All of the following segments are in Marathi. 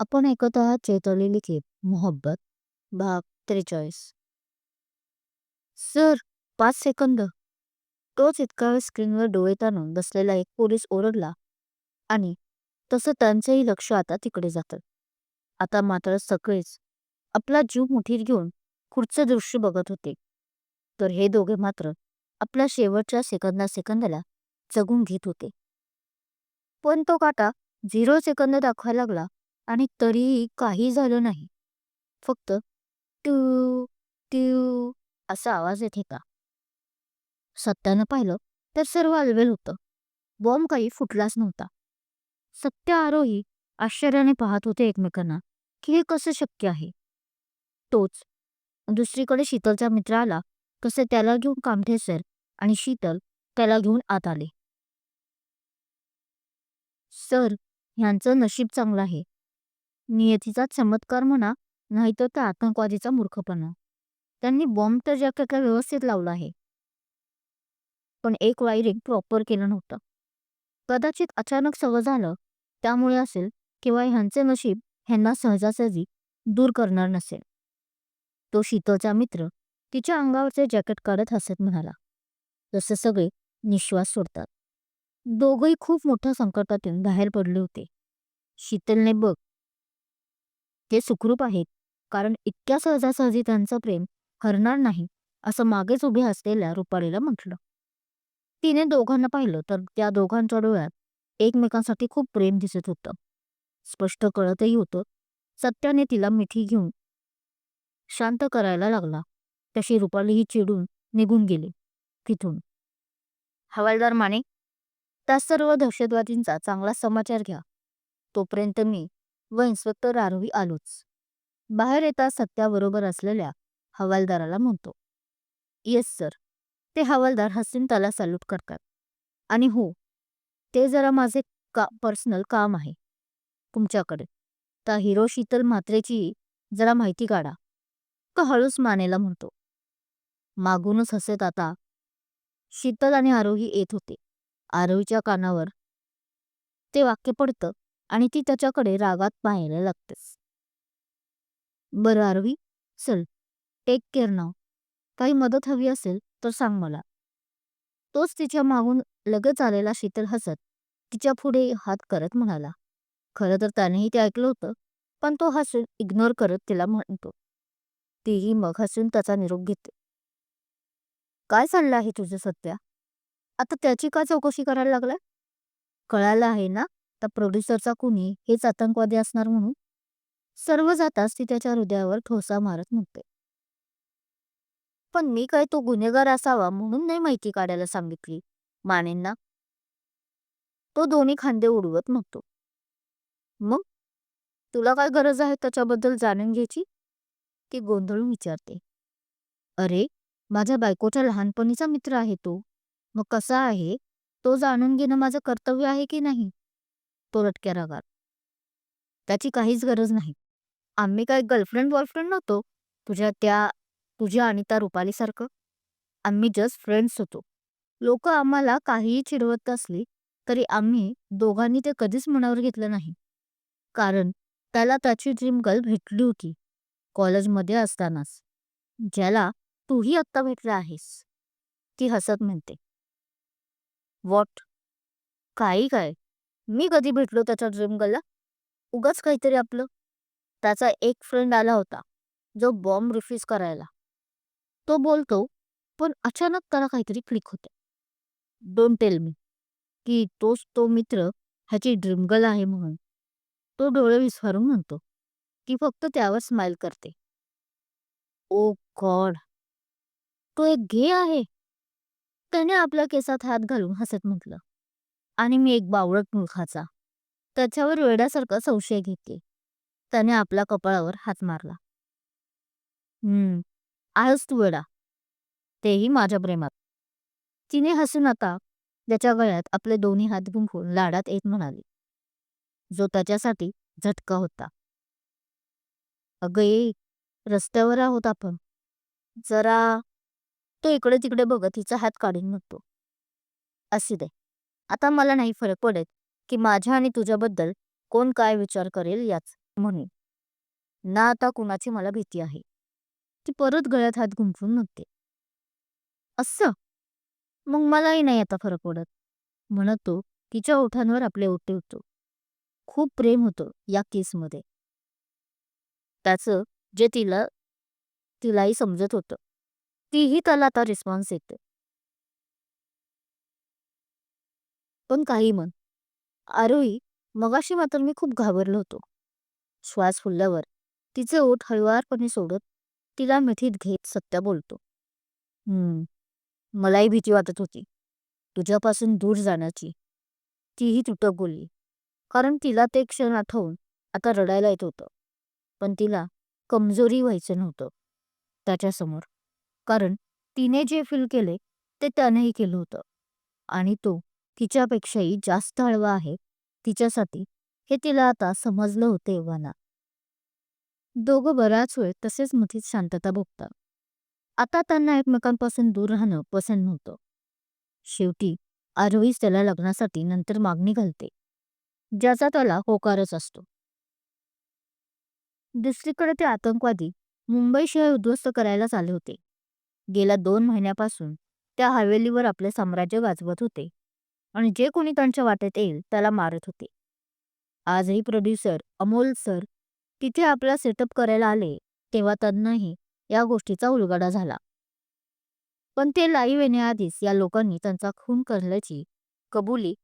आपण ऐकत आहात चैतवली क्लिप मोहब्बत भाग त्रेचाळीस. सर पाच सेकंद. तोच इतका वेळ स्क्रीनवर डोळे ताणून बसलेला एक पोलीस ओरडला आणि तसं त्यांचंही लक्ष आता तिकडे जातं. आता मात्र सगळेच आपला जीव मुठीत घेऊन पुढचं दृश्य बघत होते. तर हे दोघे मात्र आपल्या शेवटच्या सेकंदा सेकंदाला जगून घेत होते. पण तो काटा झिरो सेकंद दाखवायला लागला आणि तरीही काही झालं नाही. फक्त ट्यू ट्यू असा आवाज येत होता. सत्यानं पाहिलं तर सर्व अलवेल होतं. बॉम्ब काही फुटलाच नव्हता. सत्य आरोही आश्चर्याने पाहत होते एकमेकांना की हे कसं शक्य आहे. तोच. दुसरीकडे शीतलचा मित्र आला कसे त्याला घेऊन कामठे सर आणि शीतल त्याला घेऊन आत आले. सर ह्यांचं नशीब चांगलं आहे. नियतीचा चमत्कार म्हणा नाहीतर त्या आतंकवादीचा मूर्खपणा. त्यांनी बॉम्ब तर जॅकेटला व्यवस्थित लावला आहे. पण एक वायरिंग प्रॉपर केलं नव्हतं. कदाचित अचानक सवय झालं त्यामुळे असेल किंवा ह्यांचे नशीब ह्यांना सहजासहजी दूर करणार नसेल. तो शीतलचा मित्र तिच्या अंगावरचे जॅकेट काढत हसत म्हणाला जसे सगळे निश्वास सोडतात. दोघही खूप मोठ्या संकटातून बाहेर पडले होते. शीतलने बघ ते सुखरूप आहेत. कारण इतक्या सहजासहजी त्यांचं प्रेम हरणार नाही असं मागेच उभे असलेल्या रुपालीला म्हटलं. तिने दोघांना पाहिलं तर त्या दोघांच्या डोळ्यात एकमेकांसाठी खूप प्रेम दिसत होतं. स्पष्ट कळतही होतं. सत्याने तिला मिठी घेऊन शांत करायला लागला. तशी रुपालीही चिडून निघून गेली. तिथून. हवालदार माने त्या सर्व दहशतवादींचा चांगला समाचार घ्या. तोपर्यंत मी व इन्स्पेक्टर आरोही आलोच. बाहेर येता सत्याबरोबर असलेल्या हवालदाराला म्हणतो येस सर. ते हवालदार हसून त्याला सॅल्यूट करतात. आणि हो ते जरा माझे का पर्सनल काम आहे तुमच्याकडे. त्या हिरो शीतल म्हात्रेची जरा माहिती काढा. का हळूच मानेला म्हणतो. मागूनच हसत आता शीतल आणि आरोही येत होते. आरोहीच्या कानावर ते वाक्य पडतं आणि ती त्याच्याकडे रागात पाहायला लागतेस बरं आरवी चल टेक केअर नाव काही मदत हवी असेल तर सांग मला. तोच तिच्या मागून लगेच आलेला शीतल हसत तिच्या पुढे हात करत म्हणाला. खरं तर त्यानेही ते ऐकलं होतं पण तो हसून इग्नोर करत तिला म्हणतो. तीही मग हसून त्याचा निरोप घेते. काय चाललं आहे तुझं सत्या आता त्याची का चौकशी करायला लागलाय? कळायला आहे ना? आता प्रोड्युसरचा कुणी हेच आतंकवादी असणार म्हणून? सर्व जाताच ती त्याच्या हृदयावर ठोसा मारत म्हणते. पण मी काय तो गुन्हेगार असावा म्हणून नाही माहिती काढायला सांगितली. मानेंना? तो दोन्ही खांदे उडवत म्हणतो. मग? तुला काय गरज आहे त्याच्याबद्दल जाणून घ्यायची? ती गोंधळून विचारते. अरे माझ्या बायकोच्या लहानपणीचा मित्र आहे तो. मग कसा आहे? तो जाणून घेणं माझं कर्तव्य आहे की नाही? तो रटक्या त्याची काहीच गरज नाही. आम्ही काय गर्लफ्रेंड बॉयफ्रेंड नव्हतो? तुझ्या त्या तुझ्या आणि त्या रुपालीसारखं? आम्ही जस्ट फ्रेंड्स होतो. लोक आम्हाला काहीही चिडवत असली तरी आम्ही दोघांनी ते कधीच मनावर घेतलं नाही. कारण त्याला त्याची ड्रीम गर्ल भेटली होती कॉलेजमध्ये असतानाच. ज्याला तूही आत्ता भेटला आहेस. ती हसत म्हणते. वॉट? काही काय? मी कधी भेटलो त्याच्या ड्रीम गर्लला उगाच काहीतरी आपलं. त्याचा एक फ्रेंड आला होता जो बॉम्ब रिफ्यूज करायला. तो बोलतो पण अचानक त्याला काहीतरी क्लिक होते डोंट टेल मी की तोच तो मित्र ह्याची ड्रीम आहे म्हणून. तो डोळे विस्फारून म्हणतो की फक्त त्यावर स्माइल करते. Oh ओ गॉड तो एक घे आहे. त्याने आपल्या केसात हात घालून हसत म्हटलं. आणि मी एक बावळट मुलखाचा. त्याच्यावर वेड्यासारखा संशय घेते त्याने आपल्या कपाळावर हात मारला. हम्म आहेस तू वेडा. तेही माझ्या प्रेमात. तिने हसून आता त्याच्या गळ्यात आपले दोन्ही हात गुंफून लाडात येत म्हणाली. जो त्याच्यासाठी झटका होता. अगं ये रस्त्यावर आहोत आपण. जरा तो इकडे तिकडे बघत तिचा हात काढून म्हणतो असू दे. आता मला नाही फरक पडत की माझ्या आणि तुझ्याबद्दल कोण काय विचार करेल याच म्हणून. ना आता कुणाची मला भीती आहे. ती परत गळ्यात हात गुंफून नव्हते असं? मग मलाही नाही आता फरक पडत म्हणत तो तिच्या ओठांवर आपले ओटे होतो खूप प्रेम होतं या केसमध्ये. त्याचं जे तिला तिलाही समजत होतं. तीही त्याला आता रिस्पॉन्स येते. पण काही म्हण. आरोही मगाशी मात्र मी खूप घाबरलो होतो. श्वास फुलल्यावर तिचे ओठ हळुवारपणे सोडत तिला मिठीत घेत सत्य बोलतो. हम्म मलाही भीती वाटत होती. तुझ्यापासून दूर जाण्याची. तीही तुटक बोलली. कारण तिला ते क्षण आठवून आता रडायला येत होतं. पण तिला कमजोरी व्हायचं नव्हतं. त्याच्यासमोर कारण तिने जे फील केले ते त्यानेही केलं होतं. आणि तो तिच्यापेक्षाही जास्त हळवा आहे. तिच्यासाठी हे तिला आता समजलं होतं एव्हाना. दोघं बराच वेळ तसेच मधीच शांतता भोगतात आता त्यांना एकमेकांपासून दूर राहणं पसंत नव्हतं. शेवटी आरोहीच त्याला लग्नासाठी नंतर मागणी घालते. ज्याचा त्याला होकारच असतो. दुसरीकडे ते आतंकवादी मुंबई शहर उद्ध्वस्त करायलाच आले होते. गेल्या दोन महिन्यापासून त्या हवेलीवर आपले साम्राज्य गाजवत होते. आणि जे कोणी त्यांच्या वाटेत येईल त्याला मारत होते. आजही प्रोड्युसर अमोल सर तिथे आपला सेटअप करायला आले तेव्हा त्यांनाही या गोष्टीचा उलगडा झाला. पण ते लाईव्ह येण्याआधीच या लोकांनी त्यांचा खून करण्याची कबुली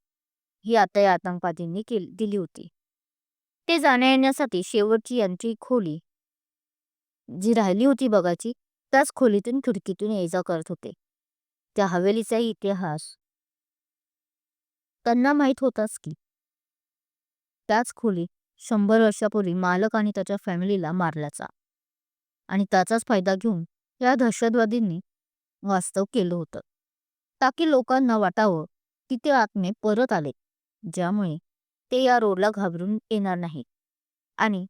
ही आता या आतंकवादींनी केली दिली होती. ते जाण्या येण्यासाठी शेवटची यांची खोली जी राहिली होती बघाची त्याच खोलीतून खिडकीतून ये जा करत होते. त्या हवेलीचाही इतिहास त्यांना माहीत होताच की. त्याच खोली शंभर वर्षापूर्वी मालक आणि त्याच्या फॅमिलीला मारल्याचा. आणि त्याचाच फायदा घेऊन या दहशतवादींनी वास्तव केलं होतं. ताकी लोकांना वाटावं की ते आत्मे परत आले ज्यामुळे ते या रोडला घाबरून येणार नाही. आणि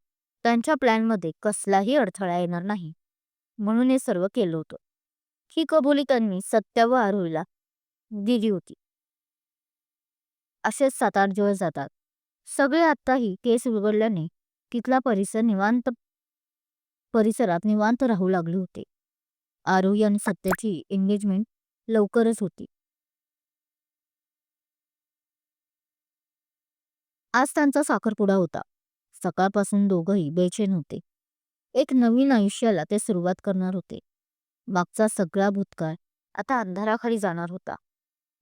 त्यांच्या प्लॅनमध्ये कसलाही अडथळा येणार नाही म्हणून हे सर्व केलं होतं. ही कबुली त्यांनी सत्या व आरोहीला दिली होती. असेच सात आठ दिवस जातात. सगळे आत्ताही केस उघडल्याने तिथला परिसर निवांत परिसरात निवांत राहू लागले होते. आरोही आणि सत्याची एंगेजमेंट लवकरच होती. आज त्यांचा साखरपुडा होता. सकाळपासून दोघंही बेचैन होते. एक नवीन आयुष्याला ते सुरुवात करणार होते. मागचा सगळा भूतकाळ आता अंधाराखाली जाणार होता.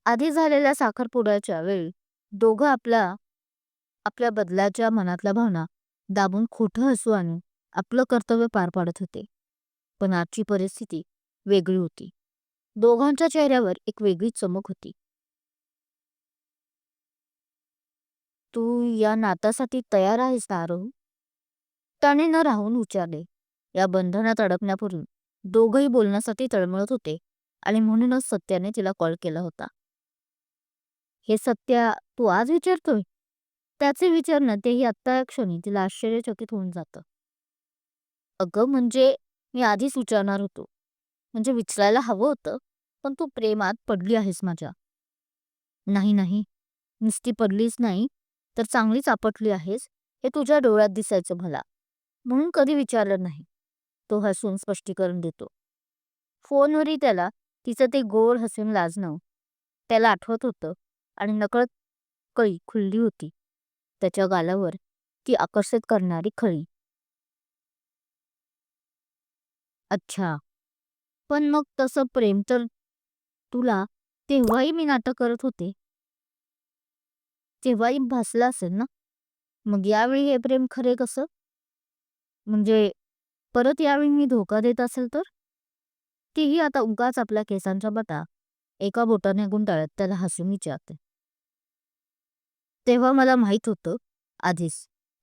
आधी झालेल्या साखरपुड्याच्या वेळी दोघं आपल्या आपल्या बदलाच्या मनातल्या भावना दाबून खोटं हसू आणून आपलं कर्तव्य पार पाडत होते. पण आजची परिस्थिती वेगळी होती. दोघांच्या चेहऱ्यावर एक वेगळी चमक होती. तू या नात्यासाठी तयार आहेस ना आरोह? त्याने न राहून विचारले. या बंधनात अडकण्यापूर्वी दोघंही बोलण्यासाठी तळमळत होते आणि म्हणूनच सत्याने तिला कॉल केला होता. हे सत्या तू आज विचारतोय? त्याचे विचारणं तेही आत्ता या क्षणी तिला आश्चर्यचकित होऊन जातं. अगं म्हणजे मी आधीच विचारणार होतो. म्हणजे विचारायला हवं होतं पण तू प्रेमात पडली आहेस माझ्या. नाही नाही. नुसती पडलीच नाही तर चांगलीच आपटली आहेस हे तुझ्या डोळ्यात दिसायचं मला. म्हणून कधी विचारलं नाही. तो हसून स्पष्टीकरण देतो. फोनवरही त्याला तिचं ते गोड हसून लाजणं. त्याला आठवत होतं आणि नकळत कळी खुलली होती. त्याच्या गालावर ती आकर्षित करणारी खळी. अच्छा. पण मग तसं प्रेम तर तुला तेव्हाही मी नाटक करत होते. तेव्हाही भासलं असेल ना? मग यावेळी हे प्रेम खरे कसं? म्हणजे परत यावेळी मी धोका देत असेल तर? तीही आता उगाच आपल्या केसांच्या बटा एका बोटाने गुंडाळत त्याला हसून विचारते. तेव्हा मला माहीत होतं आधीच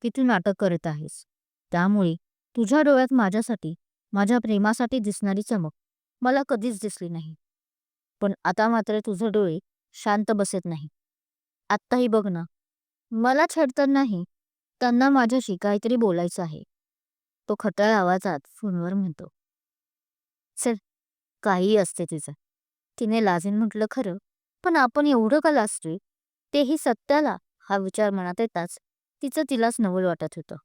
की तू नाटक करत आहेस. त्यामुळे तुझ्या डोळ्यात माझ्यासाठी माझ्या प्रेमासाठी दिसणारी चमक मला कधीच दिसली नाही. पण आता मात्र तुझे डोळे शांत बसत नाही. आत्ताही बघ ना मला छेडतानाही त्यांना माझ्याशी काहीतरी बोलायचं आहे. तो खटाळ आवाजात फोनवर म्हणतो. चल काही असते तिचं तिने लाजेन म्हटलं खरं पण आपण एवढं का लाजतोय? तेही सत्याला हा विचार मनात येताच तिचं तिलाच नवल वाटत होतं.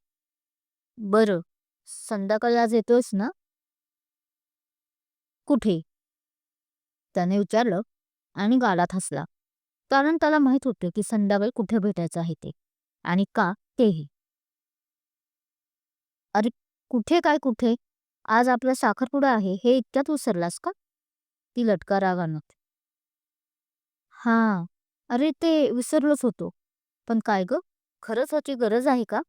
बरं संध्याकाळी आज येतोयस ना? कुठे? त्याने विचारलं आणि गालात हसला. कारण त्याला माहीत होतं की संध्याकाळी कुठे भेटायचं आहे ते आणि का तेही. अरे कुठे काय कुठे? आज आपला साखरपुडा आहे हे इतक्यात विसरलास का? ती लटका रागानत हा. अरे ते विसरलोच होतो. पण काय ग? खरंच ह्याची गरज आहे का?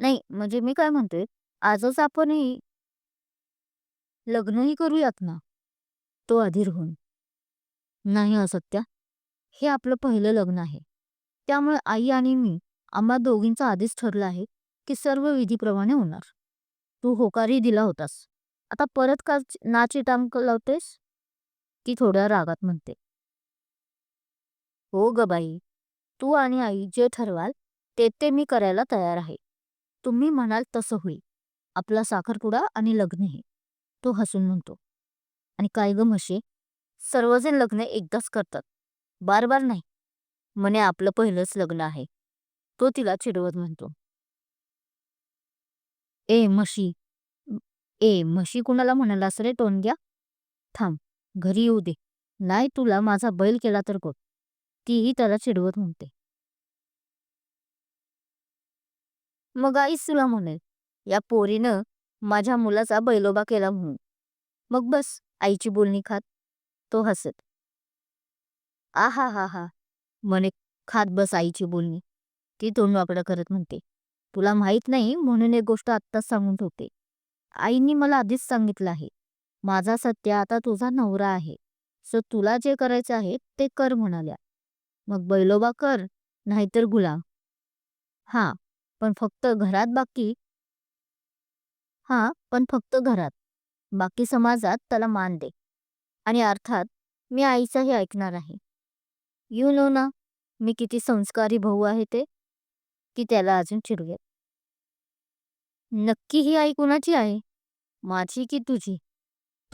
नाही म्हणजे मी काय म्हणतोय आजच आपण ही लग्नही करूयात ना? तो अधीर होऊन. नाही असत्या. हे आपलं पहिलं लग्न आहे. त्यामुळे आई आणि मी आम्हा दोघींचं आधीच ठरलं आहे की सर्व विधीप्रमाणे होणार. तू होकारही दिला होतास. आता परत का नाचिटांक लावतेस? ती थोड्या रागात म्हणते. हो ग बाई तू आणि आई जे ठरवाल ते ते मी करायला तयार आहे. तुम्ही म्हणाल तसं होईल. आपला साखरपुडा आणि लग्न हे. तो हसून म्हणतो. आणि काय ग म्हशी? सर्वजण लग्न एकदाच करतात. बार बार नाही. म्हणे आपलं पहिलंच लग्न आहे. तो तिला चिडवत म्हणतो. ए म्हशी ए म्हशी कुणाला म्हणालास रे? टोनग्या थांब. घरी येऊ दे. नाही तुला माझा बैल केला तर गो तीही त्याला चिडवत म्हणते. मग आईच तुला म्हणेल या पोरीनं माझ्या मुलाचा बैलोबा केला म्हणून. मग बस आईची बोलणी खात तो हसत. आहा हा हा म्हणे खात बस आईची बोलणी. ती तोंड वाकडं करत म्हणते. तुला माहीत नाही म्हणून एक गोष्ट आत्ताच सांगून ठेवते. आईनी मला आधीच सांगितलं आहे. माझा सत्य आता तुझा नवरा आहे. सो तुला जे करायचं आहे ते कर म्हणाल्या. मग बैलोबा कर नाहीतर गुलाम. हा पण फक्त घरात बाकी? हा पण फक्त घरात. बाकी समाजात त्याला मान दे. आणि अर्थात मी आईचाही ऐकणार आहे. यू नो ना मी किती संस्कारी भाऊ आहे ते? की त्याला अजून चिडवेल. नक्की ही आई कुणाची आहे? माझी की तुझी?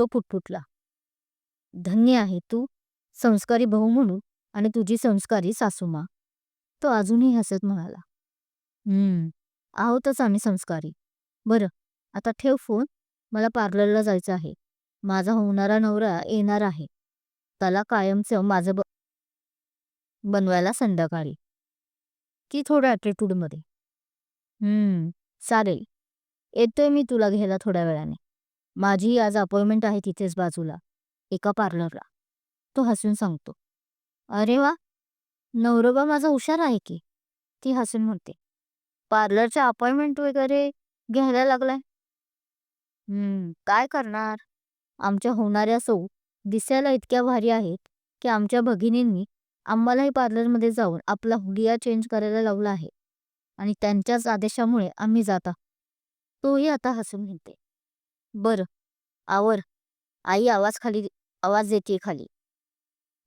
तो पुटपुटला. धन्य आहे तू संस्कारी भाऊ म्हणून आणि तुझी संस्कारी सासूमा. तो अजूनही हसत म्हणाला. हम्म आहोतच आम्ही संस्कारी. बरं आता ठेव फोन मला पार्लरला जायचं आहे. माझा होणारा नवरा येणार आहे. त्याला कायमचं माझं ब बनवायला संध्याकाळी. की थोड्या ॲटिट्यूडमध्ये हम्म चालेल. येतोय मी तुला घ्यायला थोड्या वेळाने. माझी आज अपॉइंटमेंट आहे तिथेच बाजूला एका पार्लरला. तो हसून सांगतो अरे वा! नवरोबा माझा हुशार आहे की? ती हसून म्हणते पार्लरच्या अपॉइंटमेंट वगैरे घ्यायला लागलाय. हम्म काय करणार? आमच्या होणाऱ्या सौ दिसायला इतक्या भारी आहेत की आमच्या भगिनींनी आम्हालाही पार्लरमध्ये जाऊन आपला हुडिया चेंज करायला लावला आहे आणि त्यांच्याच आदेशामुळे आम्ही जाता तोही आता हसून म्हणते. बरं. आवर. आई आवाज खाली आवाज देते खाली.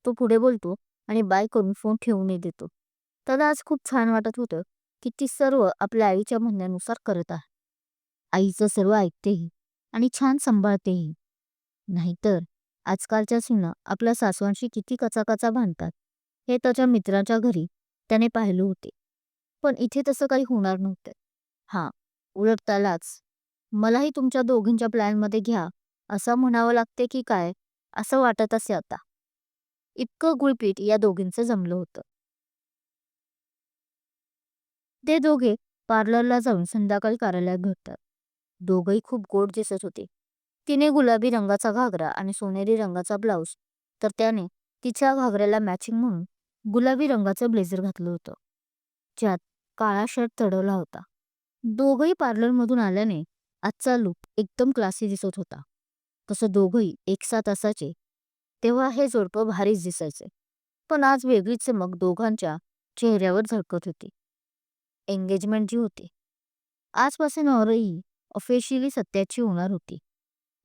तो पुढे बोलतो आणि बाय करून फोन ठेवून देतो. त्याला आज खूप छान वाटत होतं की ती सर्व आपल्या आईच्या म्हणण्यानुसार करत आहे. आईचं सर्व ऐकतेही आणि छान सांभाळतेही नाहीतर आजकालच्या सुना आपल्या सासवांशी किती कचाकचा बांधतात हे त्याच्या मित्राच्या घरी त्याने पाहिले होते. पण इथे तसं काही होणार नव्हतं. हां उलट त्यालाच मलाही तुमच्या दोघींच्या प्लॅनमध्ये घ्या. असं म्हणावं लागते की काय? असं वाटत असे आता. इतकं गुळपीट या दोघींचं जमलं होतं. ते दोघे पार्लरला जाऊन संध्याकाळी कार्यालयात भेटतात. दोघही खूप गोड दिसत होते. तिने गुलाबी रंगाचा घागरा आणि सोनेरी रंगाचा ब्लाऊज तर त्याने तिच्या घागऱ्याला मॅचिंग म्हणून गुलाबी रंगाचं ब्लेझर घातलं होतं. ज्यात काळा शर्ट चढवला होता. दोघही पार्लरमधून आल्याने आजचा लुक एकदम क्लासी दिसत होता. तसं दोघंही एकसाथ असायचे. तेव्हा हे जोडपं भारीच दिसायचे. पण आज वेगळीच मग दोघांच्या चेहऱ्यावर झळकत होती. एंगेजमेंट जी होती. आजपासून औरही ऑफिशियली सत्याची होणार होती.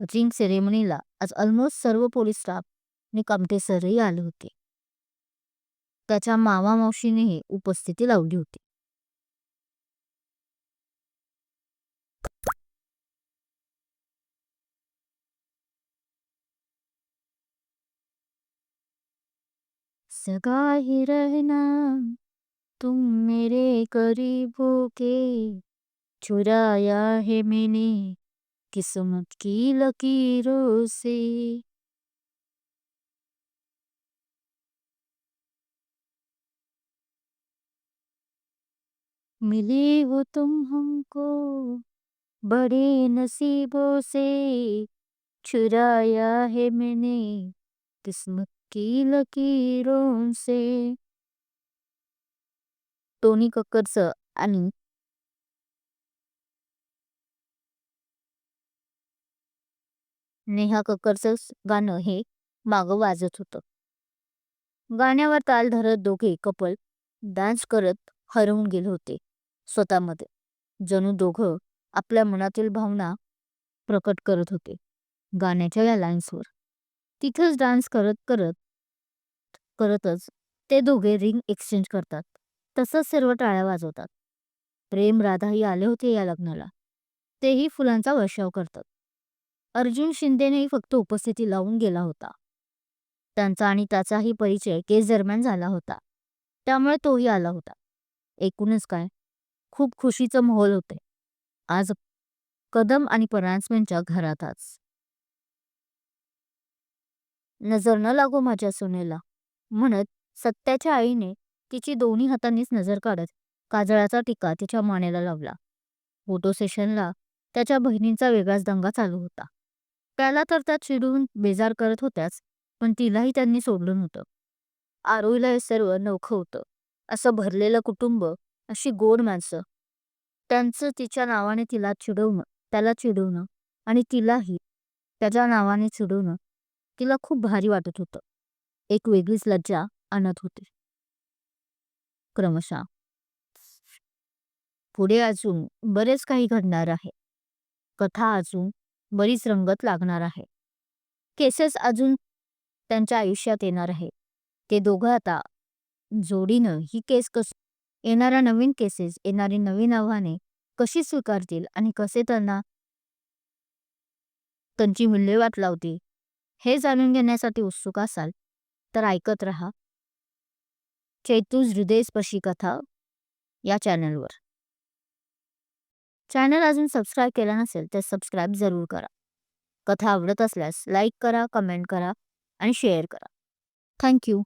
रिंग सेरेमनीला आज ऑलमोस्ट सर्व पोलीस स्टाफ आणि कामटे सरही आले होते. त्याच्या मामा मावशीनेही उपस्थिती लावली होती. सगा ही रहना, तुम मेरे करीब होके चुराया है मैंने किस्मत की लकीरों से। मिले हो तुम हमको बड़े नसीबों से। चुराया है मैंने किस्मत की लकीरों से। टोनी कक्करचं आणि नेहा कक्करचं गाणं हे मागं वाजत होतं. गाण्यावर ताल धरत दोघे कपल डान्स करत हरवून गेले होते स्वतःमध्ये. जणू दोघं आपल्या मनातील भावना प्रकट करत होते गाण्याच्या या लाईन्सवर. तिथंच डान्स करत करत करतच ते दोघे रिंग एक्सचेंज करतात. तसंच सर्व टाळ्या वाजवतात. प्रेम राधाही आले होते या लग्नाला. तेही फुलांचा वर्षाव करतात. अर्जुन शिंदेनेही फक्त उपस्थिती लावून गेला होता. त्यांचा आणि त्याचाही परिचय केस दरम्यान झाला होता. त्यामुळे तोही आला होता. एकूणच काय? खूप खुशीचं माहोल होते. आज कदम आणि परांजपेंच्या घरातच. नजर न लागो माझ्या सुनेला. म्हणत सत्याच्या आईने तिची दोन्ही हातांनीच नजर काढत काजळाचा टिका तिच्या मानेला लावला. फोटो सेशनला त्याच्या बहिणींचा वेगळाच दंगा चालू होता. त्याला तर त्या चिडून बेजार करत होत्याच पण तिलाही त्यांनी सोडलं नव्हतं. आरोईला हे सर्व नौखं होतं. असं भरलेलं कुटुंब अशी गोड माणसं. त्यांचं तिच्या नावाने तिला चिडवणं त्याला चिडवणं आणि तिलाही त्याच्या नावाने चिडवणं तिला खूप भारी वाटत होतं. एक वेगळीच लज्जा आणत होती. क्रमशः. पुढे अजून बरेच काही घडणार आहे. कथा अजून बरीच रंगत लागणार आहे. केसेस अजून त्यांच्या आयुष्यात येणार आहे. ते दोघं आता जोडीनं ही केस कस येणाऱ्या नवीन केसेस येणारी नवीन आव्हाने कशी स्वीकारतील आणि कसे त्यांना त्यांची मूल्यवाट लावतील हे जाणून घेण्यासाठी उत्सुक असाल तर ऐकत रहा. चैतूज हृदयस्पर्शी कथा या चॅनलवर. चॅनल अजून सबस्क्राईब केला नसेल तर सबस्क्राईब जरूर करा. कथा आवडत असल्यास लाईक करा कमेंट करा आणि शेअर करा. थँक्यू.